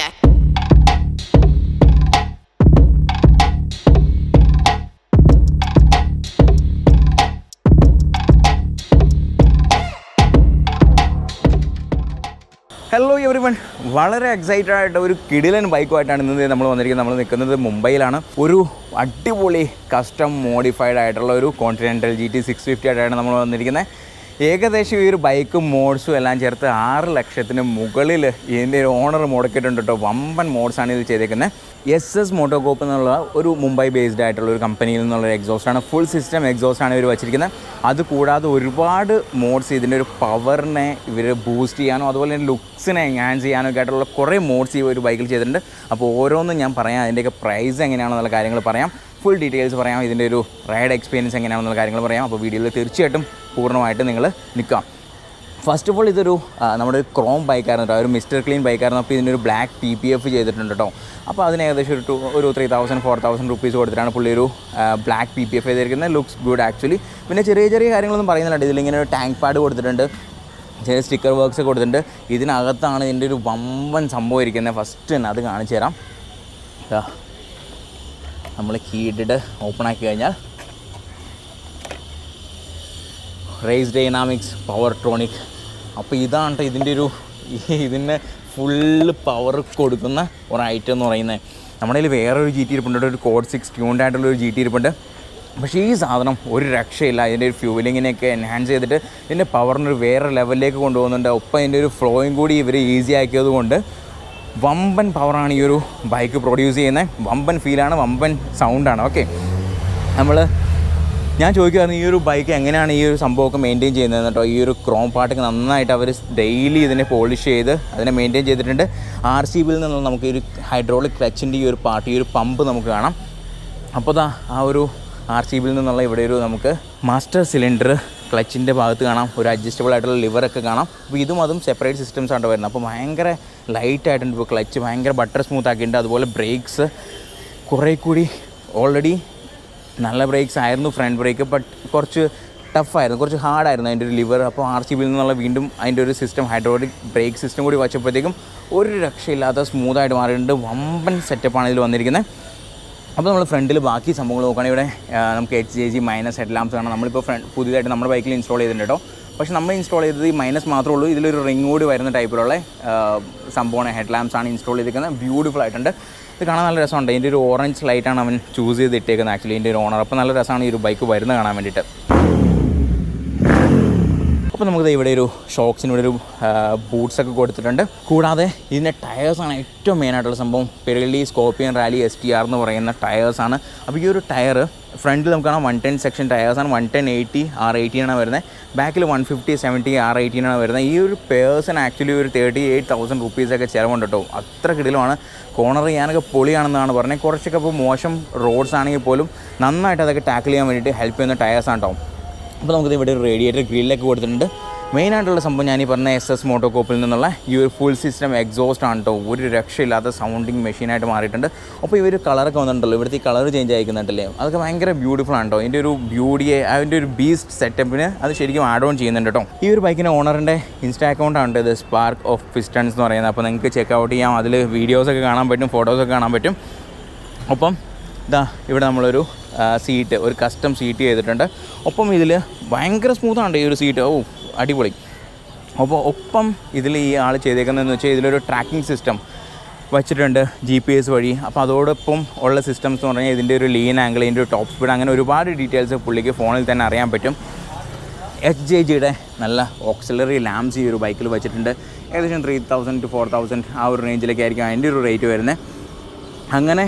check. Hello everyone വളരെ excited ആയിട്ട് ഒരു കിടിലൻ ബൈക്കുമായിട്ടാണ് ഇന്ന് നമ്മൾ വന്നിരിക്കുന്നത്. നമ്മൾ നിൽക്കുന്നത് മുംബൈയിലാണ്. ഒരു അടിപൊളി കസ്റ്റം മോഡിഫൈഡ് ആയിട്ടുള്ള ഒരു continental G T six fifty ആയിട്ടാണ് നമ്മൾ വന്നിരിക്കുന്നത്. ഏകദേശം ഈ ഒരു ബൈക്കും മോഡ്സും എല്ലാം ചേർത്ത് ആറ് ലക്ഷത്തിന് മുകളിൽ ഇതിന്റെ ഒരു ഓണർ മുടക്കിയിട്ടുണ്ട് കേട്ടോ. വമ്പൻ മോഡ്സാണ് ഇത് ചെയ്തേക്കുന്നത്. എസ് എസ് മോട്ടോകോപ്പ് എന്നുള്ള ഒരു മുംബൈ ബേസ്ഡ് ആയിട്ടുള്ള ഒരു കമ്പനിയിൽ നിന്നുള്ള ഒരു എക്സോസ്റ്റാണ് ഫുൾ സിസ്റ്റം എക്സോസ്റ്റാണ് ഇവർ വെച്ചിരിക്കുന്നത്. അതുകൂടാതെ ഒരുപാട് മോഡ്സ് ഇതിന്റെ ഒരു പവറിനെ ഇവർ ബൂസ്റ്റ് ചെയ്യാനോ അതുപോലെ തന്നെ ലുക്സിനെ എൻഹാൻസ് ചെയ്യാനോ ഒക്കെ ആയിട്ടുള്ള കുറേ മോഡ്സ് ഈ ഒരു ബൈക്കിൽ ചെയ്തിട്ടുണ്ട്. അപ്പോൾ ഓരോന്നും ഞാൻ പറയാം. അതിന്റെയൊക്കെ പ്രൈസ് എങ്ങനെയാണെന്നുള്ള കാര്യങ്ങൾ പറയാം. ഫുൾ ഡീറ്റെയിൽസ് പറയാം. ഇതിന്റെ ഒരു റൈഡ് എക്സ്പീരിയൻസ് എങ്ങനെയാണെന്നുള്ള കാര്യങ്ങൾ പറയാം. അപ്പോൾ വീഡിയോയിൽ തീർച്ചയായിട്ടും പൂർണമായിട്ട് നിങ്ങൾ നിൽക്കാം. ഫസ്റ്റ് ഓഫ് ഓൾ ഇതൊരു നമ്മുടെ ഒരു ക്രോം ബൈക്കായിരുന്നു കേട്ടോ. ഒരു മിസ്റ്റർ ക്ലീൻ ബൈക്കായിരുന്നു അപ്പോൾ ഇതിനൊരു ബ്ലാക്ക് ടി പി എഫ് ചെയ്തിട്ടുണ്ട് കേട്ടോ. അപ്പോൾ അതിന് ഏകദേശം ഒരു ടു ഒരു three thousand four thousand rupees കൊടുത്തിട്ടാണ് പുള്ളി ഒരു ബ്ലാക്ക് പി പി എഫ് ചെയ്തിരിക്കുന്നത്. ലുക്സ് ഗുഡ് ആക്ച്വലി പിന്നെ ചെറിയ ചെറിയ കാര്യങ്ങളൊന്നും പറയുന്നില്ല. ഇതിലിങ്ങനെ ഒരു ടാങ്ക് പാഡ് കൊടുത്തിട്ടുണ്ട്. ചെറിയ സ്റ്റിക്കർ വർക്ക്സ് കൊടുത്തിട്ടുണ്ട്. ഇതിനകത്താണ് ഇതിന്റെ ഒരു വമ്പൻ സംഭവം ഇരിക്കുന്നത്. ഫസ്റ്റ് തന്നെ അത് കാണിച്ചു തരാം നമ്മൾ കീ ഓപ്പൺ ആക്കി കഴിഞ്ഞാൽ റേസ് ഡൈനാമിക്സ് പവർ ട്രോണിക് അപ്പോൾ ഇതാണ് ഇതിന്റെ ഒരു ഇതിന് ഫുള്ള് പവർ കൊടുക്കുന്ന ഒരു ഐറ്റം എന്ന് പറയുന്നത് നമ്മുടെ കയ്യിൽ വേറൊരു ജി ടി ഇരിപ്പുണ്ട് ഒരു കോഡ് സിക്സ് ട്യൂൺഡ് ആയിട്ടുള്ള ഒരു ജി ടി ഇരിപ്പുണ്ട്. പക്ഷേ ഈ സാധനം ഒരു രക്ഷയില്ല. അതിന്റെ ഒരു ഫ്യൂവലിങ്ങിനെയൊക്കെ എൻഹാൻസ് ചെയ്തിട്ട് ഇതിന്റെ പവറിനൊരു വേറെ ലെവലിലേക്ക് കൊണ്ടുപോകുന്നുണ്ട്. ഒപ്പം ഇതിന്റെ ഒരു ഫ്ലോയും കൂടി ഇവർ ഈസി ആക്കിയത് കൊണ്ട് വമ്പൻ പവറാണ് ഈ ഒരു ബൈക്ക് പ്രൊഡ്യൂസ് ചെയ്യുന്നത് വമ്പൻ ഫീലാണ് വമ്പൻ സൗണ്ടാണ് ഓക്കെ നമ്മൾ ഞാൻ ചോദിക്കുമായിരുന്നു ഈ ഒരു ബൈക്ക് എങ്ങനെയാണ് ഈ ഒരു സംഭവമൊക്കെ മെയിന്റെയിൻ ചെയ്യുന്നത് കേട്ടോ. ഈ ഒരു ക്രോം പാട്ടൊക്കെ നന്നായിട്ട് അവർ ഡെയിലി ഇതിനെ പോളിഷ് ചെയ്ത് അതിനെ മെയിന്റെയിൻ ചെയ്തിട്ടുണ്ട്. ആർ സി ബിയിൽ നിന്നുള്ള നമുക്ക് ഈ ഒരു ഹൈഡ്രോളിക് ക്ലച്ചിന്റെ ഈ ഒരു പാർട്ട് ഈ ഒരു പമ്പ് നമുക്ക് കാണാം. അപ്പോൾ ദാ ആ ഒരു ആർ സി ബിയിൽ നിന്നുള്ള ഇവിടെ ഒരു നമുക്ക് മാസ്റ്റർ സിലിണ്ടർ ക്ലച്ചിന്റെ ഭാഗത്ത് കാണാം. ഒരു അഡ്ജസ്റ്റബിൾ ആയിട്ടുള്ള ലിവറൊക്കെ കാണാം. അപ്പോൾ ഇതും അതും സെപ്പറേറ്റ് സിസ്റ്റംസ് ആണ് വരുന്നത്. അപ്പോൾ ഭയങ്കര ലൈറ്റ് ആയിട്ടുണ്ട് ഇപ്പോൾ ക്ലച്ച് ഭയങ്കര ബട്ടർ സ്മൂത്ത് ആക്കിയിട്ടുണ്ട്. അതുപോലെ ബ്രേക്സ് കുറേ കൂടി ഓൾറെഡി നല്ല ബ്രേക്സ് ആയിരുന്നു ഫ്രണ്ട് ബ്രേക്ക് ബട്ട് കുറച്ച് ടഫായിരുന്നു കുറച്ച് ഹാർഡായിരുന്നു അതിന്റെ ഒരു ലിവർ അപ്പോൾ ആർ സി ബിയിൽ നിന്നുള്ള വീണ്ടും അതിന്റെ ഒരു സിസ്റ്റം ഹൈഡ്രോളിക് ബ്രേക്ക് സിസ്റ്റം കൂടി വച്ചപ്പോഴത്തേക്കും ഒരു രക്ഷയില്ലാത്ത സ്മൂത്തായിട്ട് മാറിയിട്ടുണ്ട്. വമ്പൻ സെറ്റപ്പാണ് ഇതിൽ വന്നിരിക്കുന്നത്. അപ്പോൾ നമ്മൾ ഫ്രണ്ടിൽ ബാക്കി സംഭവങ്ങൾ നോക്കുകയാണെങ്കിൽ ഇവിടെ നമുക്ക് H J G minus head lamps കാണാം. നമ്മളിപ്പോൾ ഫ്രണ്ട് പുതിയതായിട്ട് നമ്മുടെ ബൈക്കിൽ ഇൻസ്റ്റാൾ ചെയ്തിട്ടുണ്ട് കേട്ടോ. പക്ഷേ നമ്മൾ ഇൻസ്റ്റാൾ ചെയ്തത് ഈ മൈനസ് മാത്രമേ ഉള്ളൂ. ഇതിലൊരു റിംഗ് കൂടി വരുന്ന ടൈപ്പിലുള്ള സംഭവമാണ്. ഹെഡ് ലാംപ്സ് ആണ് ഇൻസ്റ്റാൾ ചെയ്തിരിക്കുന്നത്. ബ്യൂട്ടിഫുൾ ആയിട്ടുണ്ട്. ഇത് കാണാൻ നല്ല രസമുണ്ട്. ഇതിന്റെ ഒരു ഓറഞ്ച് ലൈറ്റാണ് അവൻ ചൂസ് ചെയ്ത് ഇട്ടേക്കുന്നത് ആക്ച്വലി ഇതിന്റെ ഒരു ഓണർ അപ്പോൾ നല്ല രസമാണ് ഈ ഒരു ബൈക്ക് വരുന്നത് കാണാൻ വേണ്ടിയിട്ട്. അപ്പോൾ നമുക്ക് ഇവിടെ ഒരു ഷോക്സിന് ഇവിടെ ഒരു ബൂട്ട്സൊക്കെ കൊടുത്തിട്ടുണ്ട്. കൂടാതെ ഇതിന്റെ ടയേഴ്സാണ് ഏറ്റവും മെയിനായിട്ടുള്ള സംഭവം. Pirelli Scorpion Rally S T R എന്ന് പറയുന്ന ടയേഴ്സാണ് അപ്പോൾ ഈ ഒരു ടയർ ഫ്രണ്ടിൽ നമുക്ക് കാണാം വൺ ടെൻ സെക്ഷൻ ടയേഴ്സാണ് വൺ ടെൻ എയ്റ്റി ആർ എയ്റ്റീനാണ് വരുന്നത്. ബാക്കിൽ വൺ ഫിഫ്റ്റി സെവന്റി ആർ എയ്റ്റീനാണ് വരുന്നത്. ഈ ഒരു പേഴ്സൺ ആക്ച്വലി ഒരു തേർട്ടി എയ്റ്റ് തൗസൻഡ് റുപ്പീസൊക്കെ ചിലവുണ്ട് കേട്ടോ. അത്ര കിടിലുമാണ്. കോർണർ ചെയ്യാനൊക്കെ പൊളിയാണെന്നാണ് പറഞ്ഞത്. കുറച്ചൊക്കെ ഇപ്പോൾ മോശം റോഡ്സ് ആണെങ്കിൽ പോലും നന്നായിട്ട് അതൊക്കെ ടാക്കിൾ ചെയ്യാൻ വേണ്ടിയിട്ട് ഹെൽപ്പ് ചെയ്യുന്ന ടയേഴ്സാണ് കേട്ടോ. അപ്പോൾ നമുക്കിത് ഇവിടെ ഒരു റേഡിയേറ്റർ ഗ്രില്ലൊക്കെ കൊടുത്തിട്ടുണ്ട്. മെയിൻ ആയിട്ടുള്ള സംഭവം ഞാൻ ഈ പറഞ്ഞ എസ് എസ് മോട്ടോകോപ്പിൽ നിന്നുള്ള ഈ ഒരു ഫുൾ സിസ്റ്റം എക്സോസ്റ്റ് ആണ് കേട്ടോ ഒരു രക്ഷയില്ലാത്ത സൗണ്ടിങ് മെഷീനായിട്ട് മാറിയിട്ടുണ്ട്. അപ്പോൾ ഈ ഒരു കളറൊക്കെ വന്നിട്ടുണ്ടല്ലോ ഇവിടുത്തെ ഈ കളർ ചേഞ്ച് ആയിക്കുന്നുണ്ടല്ലേ? അതൊക്കെ ഭയങ്കര ബ്യൂട്ടിഫുൾ ആണ് കേട്ടോ ഇതിന്റെ ഒരു ബ്യൂട്ടിയെ അതിന്റെ ഒരു ബീസ്റ്റ് സെറ്റപ്പിന് അത് ശരിക്കും ആഡ് ഓൺ ചെയ്യുന്നുണ്ട് കേട്ടോ ഈ ഒരു ബൈക്കിന്റെ ഓണറിന്റെ ഇൻസ്റ്റാ അക്കൗണ്ടാണ് ഇത് സ്പാർക്ക് ഓഫ് പിസ്റ്റൺസ് എന്ന് പറയുന്നത്. അപ്പോൾ നിങ്ങൾക്ക് ചെക്ക് ഔട്ട് ചെയ്യാം. അതിൽ വീഡിയോസൊക്കെ കാണാൻ പറ്റും ഫോട്ടോസൊക്കെ കാണാൻ പറ്റും. ഒപ്പം ഇതാ ഇവിടെ നമ്മളൊരു സീറ്റ് ഒരു കസ്റ്റം സീറ്റ് ചെയ്തിട്ടുണ്ട്. ഒപ്പം ഇതിൽ ഭയങ്കര സ്മൂത്താണ് ഈ ഒരു സീറ്റ് ഓ അടിപൊളി. അപ്പോൾ ഒപ്പം ഇതിൽ ഈ ആൾ ചെയ്തേക്കുന്നതെന്ന് വെച്ചാൽ ഇതിലൊരു ട്രാക്കിംഗ് സിസ്റ്റം വച്ചിട്ടുണ്ട് ജി പി എസ് വഴി. അപ്പോൾ അതോടൊപ്പം ഉള്ള സിസ്റ്റംസ് എന്ന് പറഞ്ഞാൽ ഇതിന്റെ ഒരു ലീൻ ആംഗിൾ ഇതിന്റെ ഒരു ടോപ്പ് സ്പീഡ് അങ്ങനെ ഒരുപാട് ഡീറ്റെയിൽസ് പുള്ളിക്ക് ഫോണിൽ തന്നെ അറിയാൻ പറ്റും. എച്ച് ജെ ജിയുടെ നല്ല ഓക്സിലറി ലാംസ് ഈ ഒരു ബൈക്കിൽ വെച്ചിട്ടുണ്ട്. ഏകദേശം three thousand two four thousand ആ ഒരു റേഞ്ചിലൊക്കെ ആയിരിക്കും അതിന്റെ ഒരു റേറ്റ് വരുന്നത് അങ്ങനെ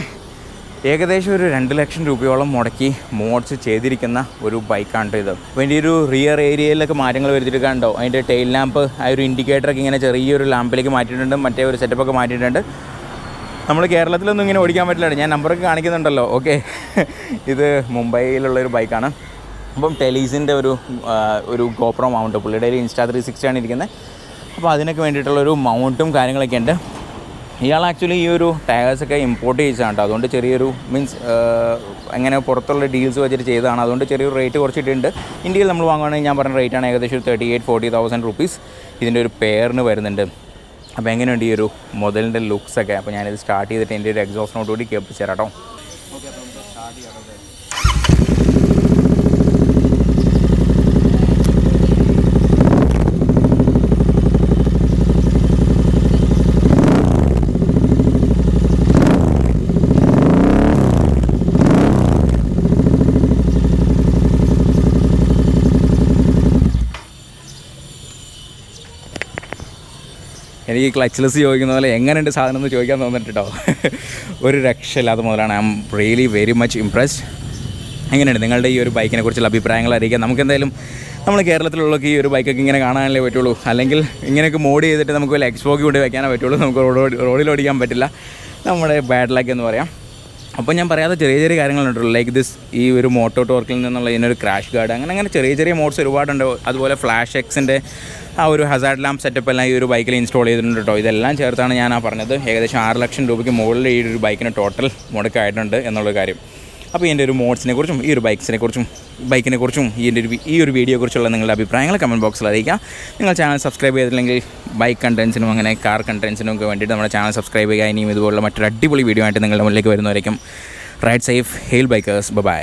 ഏകദേശം ഒരു രണ്ട് ലക്ഷം രൂപയോളം മുടക്കി മോഡ്സ് ചെയ്തിരിക്കുന്ന ഒരു ബൈക്കാണ് ഇത്. വേണ്ടി ഒരു റിയർ ഏരിയയിലൊക്കെ മാറ്റങ്ങൾ വരുത്തിയിട്ട് കണ്ടോ? അതിന്റെ ടെയിൽ ലാമ്പ് ആ ഒരു ഇൻഡിക്കേറ്ററൊക്കെ ഇങ്ങനെ ചെറിയൊരു ലാമ്പിലേക്ക് മാറ്റിയിട്ടുണ്ട്. മറ്റേ ഒരു സെറ്റപ്പൊക്കെ മാറ്റിയിട്ടുണ്ട്. നമ്മൾ കേരളത്തിലൊന്നും ഇങ്ങനെ ഓടിക്കാൻ പറ്റില്ല ഞാൻ നമ്പറൊക്കെ കാണിക്കുന്നുണ്ടല്ലോ. ഓക്കെ ഇത് മുംബൈയിലുള്ള ഒരു ബൈക്കാണ്. അപ്പം ടെലീസിന്റെ ഒരു ഒരു ഗോപ്രോ മൗണ്ട് പുള്ളിയുടെ ഒരു ഇൻസ്റ്റാ ത്രീ സിക്സ്റ്റി ആണ് ഇരിക്കുന്നത്. അപ്പോൾ അതിനൊക്കെ വേണ്ടിയിട്ടുള്ളൊരു മൗണ്ടും കാര്യങ്ങളൊക്കെ ഉണ്ട്. ഇയാൾ ആക്ച്വലി ഈ ഒരു ടയേഴ്സൊക്കെ ഇമ്പോർട്ട് ചെയ്തതാണ് കേട്ടോ അതുകൊണ്ട് ചെറിയൊരു മീൻസ് അങ്ങനെ പുറത്തുള്ള ഡീൽസ് വെച്ചിട്ട് ചെയ്തതാണ്. അതുകൊണ്ട് ചെറിയൊരു റേറ്റ് കുറച്ചിട്ടുണ്ട്. ഇന്ത്യയിൽ നമ്മൾ വാങ്ങുകയാണെങ്കിൽ ഞാൻ പറഞ്ഞ റേറ്റ് ആണ് ഏകദേശം ഒരു thirty eight forty thousand rupees ഇതിന്റെ ഒരു പെയറിന് വരുന്നുണ്ട്. അപ്പോൾ എങ്ങനെയുണ്ട് ഈ ഒരു മുതലിന്റെ ലുക്സൊക്കെ അപ്പോൾ ഞാനിത് സ്റ്റാർട്ട് ചെയ്തിട്ട് എന്റെ ഒരു എക്സോസിനോടുകൂടി കേൾപ്പിച്ചു തരാം കേട്ടോ എനിക്ക് ക്ലച്ച്ലെസ് ചോദിക്കുന്ന പോലെ എങ്ങനെയുണ്ട് സാധനം എന്ന് ചോദിക്കാൻ തോന്നിട്ടോ ഒരു ഒരു രക്ഷയില്ലാത്ത മുതലാണ്. I'm really very much impressed എങ്ങനെയുണ്ട് നിങ്ങളുടെ ഈ ഒരു ബൈക്കിനെ കുറിച്ചുള്ള അഭിപ്രായങ്ങൾ അറിയിക്കാം നമുക്ക് എന്തായാലും നമ്മൾ കേരളത്തിലുള്ളവർക്ക് ഈ ഒരു ബൈക്കൊക്കെ ഇങ്ങനെ കാണാനല്ലേ പറ്റുള്ളൂ. അല്ലെങ്കിൽ ഇങ്ങനെയൊക്കെ മോഡ് ചെയ്തിട്ട് നമുക്ക് വല്ല എക്സ്പോക്ക് കൊണ്ട് വയ്ക്കാനേ പറ്റുള്ളൂ. നമുക്ക് റോഡ് റോഡിൽ ഓടിക്കാൻ പറ്റില്ല. നമ്മുടെ ബാഡ് ലക്ക് എന്ന് പറയാം. അപ്പോൾ ഞാൻ പറയാതെ ചെറിയ ചെറിയ കാര്യങ്ങളുണ്ടല്ലോ. ലൈക്ക് ദിസ് ഈ ഒരു മോട്ടോ ടോർക്കിൽ നിന്നുള്ള ഇതിനൊരു ക്രാഷ് ഗാർഡ് അങ്ങനെ അങ്ങനെ ചെറിയ ചെറിയ മോഡ്സ് ഒരുപാടുണ്ട്. അതുപോലെ ഫ്ലാഷ് എക്സിന്റെ ആ ഒരു ഹസാർഡ് ലാമ്പ് സെറ്റപ്പ് എല്ലാം ഈ ഒരു ബൈക്കിൽ ഇൻസ്റ്റാൾ ചെയ്തിട്ടുണ്ട് കേട്ടോ ഇതെല്ലാം ചേർത്താണ് ഞാൻ ആ പറഞ്ഞത്. ഏകദേശം ആറ് ലക്ഷം രൂപയ്ക്ക് മുകളിൽ ഈ ഒരു ബൈക്കിന് ടോട്ടൽ മുടക്കായിട്ടുണ്ട് എന്നുള്ള കാര്യം. അപ്പോൾ എന്റെ ഒരു മോഡ്സിനെ കുറിച്ചും ഈ ഒരു ബൈക്സിനെ കുറിച്ചും ബൈക്കിനെ കുറിച്ചും ഇതിന്റെ ഒരു ഈ ഒരു വീഡിയോ കുറിച്ചുള്ള നിങ്ങളുടെ അഭിപ്രായങ്ങൾ കമന്റ് ബോക്സിൽ അറിയിക്കുക നിങ്ങൾ ചാനൽ സബ്സ്ക്രൈബ് ചെയ്തില്ലെങ്കിൽ ബൈക്ക് കണ്ടൻസിനും അങ്ങനെ കാർ കണ്ടൻസിനും ഒക്കെ വേണ്ടിയിട്ട് നമ്മുടെ ചാനൽ സബ്സ്ക്രൈബ് ചെയ്യുക. ഇനിയും ഇതുപോലുള്ള മറ്റൊരു അടിപൊളി വീഡിയോ ആയിട്ട് നിങ്ങളുടെ മുന്നിലേക്ക് വരുന്നവരേക്കും. Ride safe hail bikers bye